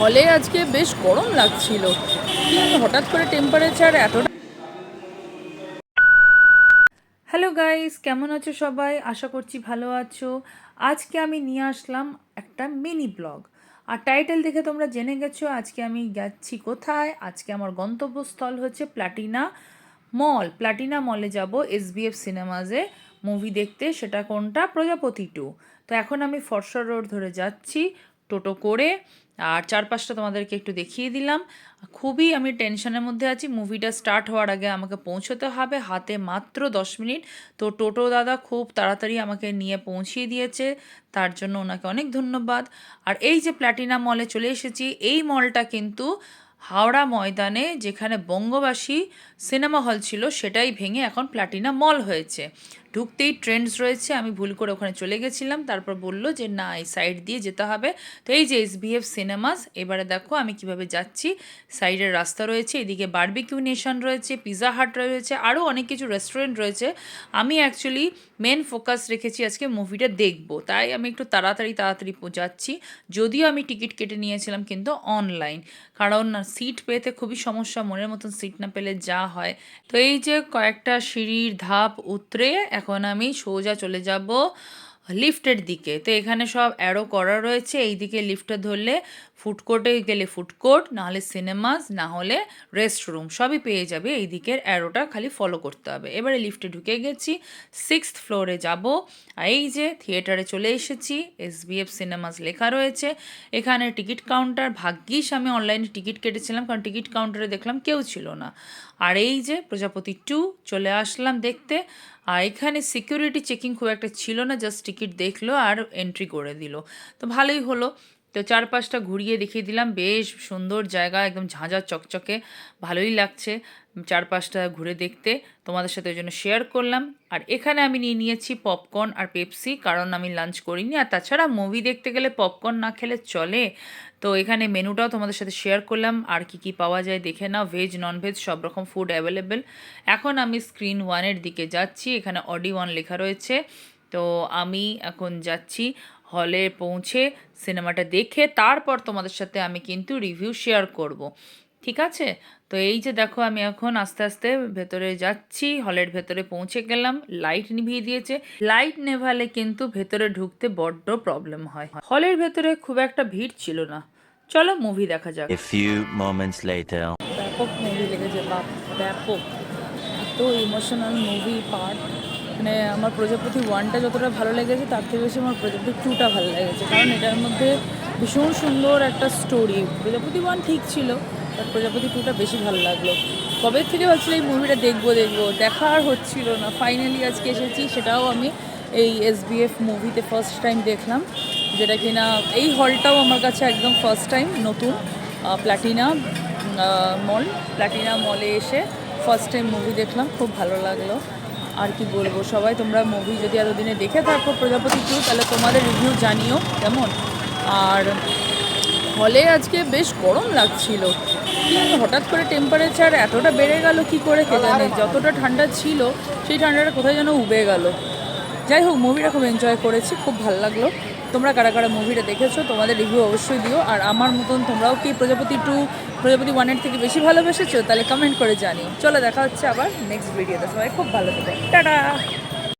হলে আজকে বেশ গরম লাগছিল। হঠাৎ করে টেম্পারেচার এতটা হ্যালো গাইস কেমন আছো সবাই? আশা করছি ভালো আছো। আজকে আমি নিয়ে আসলাম একটা মিনি ব্লগ আর টাইটেল দেখে তোমরা জেনে গেছো, আজকে আমি যাচ্ছি কোথায়? আজকে আমার গন্তব্যস্থল হচ্ছে প্লাটিনা মল প্লাটিনা মলে যাব এসবিএফ সিনেমাজে মুভি দেখতে, সেটা কোনটা? প্রজাপতি টু তো এখন আমি ফরসা রোড ধরে যাচ্ছি, টোটো করে। আর চারপাশটা তোমাদেরকে একটু দেখিয়ে দিলাম। খুবই আমি টেনশনের মধ্যে আছি। মুভিটা স্টার্ট হওয়ার আগে আমাকে পৌঁছতে হবে। হাতে মাত্র দশ মিনিট। তো টোটো দাদা খুব তাড়াতাড়ি আমাকে নিয়ে পৌঁছিয়ে দিয়েছে। তার জন্য ওনাকে অনেক ধন্যবাদ। আর এই যে প্ল্যাটিনা মলে চলে এসেছি, এই মলটা কিন্তু হাওড়া ময়দানে যেখানে বঙ্গবাসী সিনেমা হল ছিল, সেটাই ভেঙে এখন প্লাটিনা মল হয়েছে। ঢুকতেই ট্রেন্ডস রয়েছে, আমি ভুল করে ওখানে চলে গেছিলাম, তারপর বলল যে, না, এই সাইড দিয়ে যেতে হবে। তো এই যে এসবিএফ সিনেমাস এবারে দেখো আমি কীভাবে যাচ্ছি। সাইডের রাস্তা রয়েছে, এদিকে বারবিকিউ নেশন রয়েছে পিৎজা হাট রয়েছে, আরও অনেক কিছু রেস্টুরেন্ট রয়েছে। আমি অ্যাকচুয়ালি মেন ফোকাস রেখেছি আজকে মুভিটা দেখব, তাই আমি একটু তাড়াতাড়ি তাড়াতাড়ি যাচ্ছি। যদিও আমি টিকিট কেটে নিয়েছিলাম কিন্তু অনলাইন কারণ সিট পেতে খুবই সমস্যা, মনের মতন সিট না পেলে যা হয়। তো এই যে কয়েকটা সিঁড়ির ধাপ উতরে এখন আমি সোজা চলে যাব লিফটের দিকে। তো এখানে সব অ্যারো করা রয়েছে এই দিকে লিফটে ধরলে ফুডকোর্টে গেলে ফুডকোর্ট নাহলে সিনেমাস না হলে রেস্টরুম, সবই পেয়ে যাবে। এই দিকের অ্যারোটা খালি ফলো করতে হবে। এবারে লিফটে ঢুকে গেছি সিক্স ফ্লোরে যাব। এই যে থিয়েটারে চলে এসেছি এস এসবিএফ সিনেমাস লেখা রয়েছে। এখানে টিকিট কাউন্টার ভাগ্যিস আমি অনলাইনে টিকিট কেটেছিলাম, কারণ টিকিট কাউন্টারে দেখলাম কেউ ছিল না। আর এই যে প্রজাপতি টু চলে আসলাম দেখতে। আর এখানে সিকিউরিটি চেকিং খুব একটা ছিল না জাস্ট টিকিট দেখল আর এন্ট্রি করে দিল। তো ভালোই হলো। তো চারপাশটা ঘুরিয়ে দেখিয়ে দিলাম। বেশ সুন্দর জায়গা, একদম ঝাঁঝা চকচকে। ভালোই লাগছে চারপাশটা ঘুরে দেখতে। তোমাদের সাথে ওই জন্য শেয়ার করলাম। আর এখানে আমি নিয়ে নিয়েছি পপকর্ন আর পেপসি কারণ আমি লাঞ্চ করিনি। আর তাছাড়া মুভি দেখতে গেলে পপকর্ন না খেলে চলে। তো এখানে মেনুটাও তোমাদের সাথে শেয়ার করলাম। আর কি কি পাওয়া যায় দেখে নাও। ভেজ নন ভেজ সব রকম ফুড অ্যাভেলেবেল এখন আমি স্ক্রিন ওয়ানের দিকে যাচ্ছি। এখানে অডি ওয়ান লেখা রয়েছে। তো আমি এখন যাচ্ছি হলে পৌঁছে সিনেমাটা দেখে তারপর তোমাদের সাথে আমি কিন্তু রিভিউ শেয়ার করব। ঠিক আছে? তো এই যে দেখো আমি এখন আস্তে আস্তে ভেতরে যাচ্ছি হলের ভেতরে পৌঁছে গেলাম। লাইট নিভিয়ে দিয়েছে। লাইট নেভালে কিন্তু ভেতরে ঢুকতে বড্ড প্রবলেম হয়। হলের ভেতরে খুব একটা ভিড় ছিল না। চলো মুভি দেখা যাক। A few moments later. ব্যাপক মুভি লেগেছে বাপ ব্যাপক এত ইমোশনাল মুভি পার্ট মানে আমার প্রজাপতি ওয়ানটা যতটা ভালো লেগেছে, তার থেকে বেশি আমার প্রজাপতি টুটা ভালো লেগেছে। কারণ এটার মধ্যে ভীষণ সুন্দর একটা স্টোরি প্রজাপতি ওয়ান ঠিক ছিল বাট প্রজাপতি টুটা বেশি ভালো লাগল। কবে থেকে ভাবছিলাম এই মুভিটা দেখব দেখব? দেখা আর হচ্ছিল না। ফাইনালি আজকে এসেছি, সেটাও আমি এই এসবিএফ মুভিতে ফার্স্ট টাইম দেখলাম, যেটা কিনা এই হলটাও আমার কাছে একদম ফার্স্ট টাইম নতুন। প্ল্যাটিনা মল প্ল্যাটিনা মলে এসে ফার্স্ট টাইম মুভি দেখলাম, খুব ভালো লাগল। আর কি বলব? সবাই তোমরা মুভি যদি এতদিনে দেখে থাকো প্রজাপতি টু তাহলে তোমাদের রিভিউ জানিও কেমন? আর হলে আজকে বেশ গরম লাগছিল। হঠাৎ করে টেম্পারেচার এতটা বেড়ে গেল কি করে কে জানে যতটা ঠান্ডা ছিল, সেই ঠান্ডাটা কোথায় যেন উবে গেল। যাই হোক মুভিটা খুব এনজয় করেছি, খুব ভালো লাগল। তোমরা কারা কারা মুভিটা দেখেছ, তোমাদের রিভিউ অবশ্যই দিও। আর আমার মতন তোমরাও কি প্রজাপতি টু প্রজাপতি ওয়ানের থেকে বেশি ভালোবেসেছো, তাহলে কমেন্ট করে জানিও। চলো, দেখা হচ্ছে আবার নেক্সট ভিডিওতে সবাই খুব ভালো থেকো। টাটা!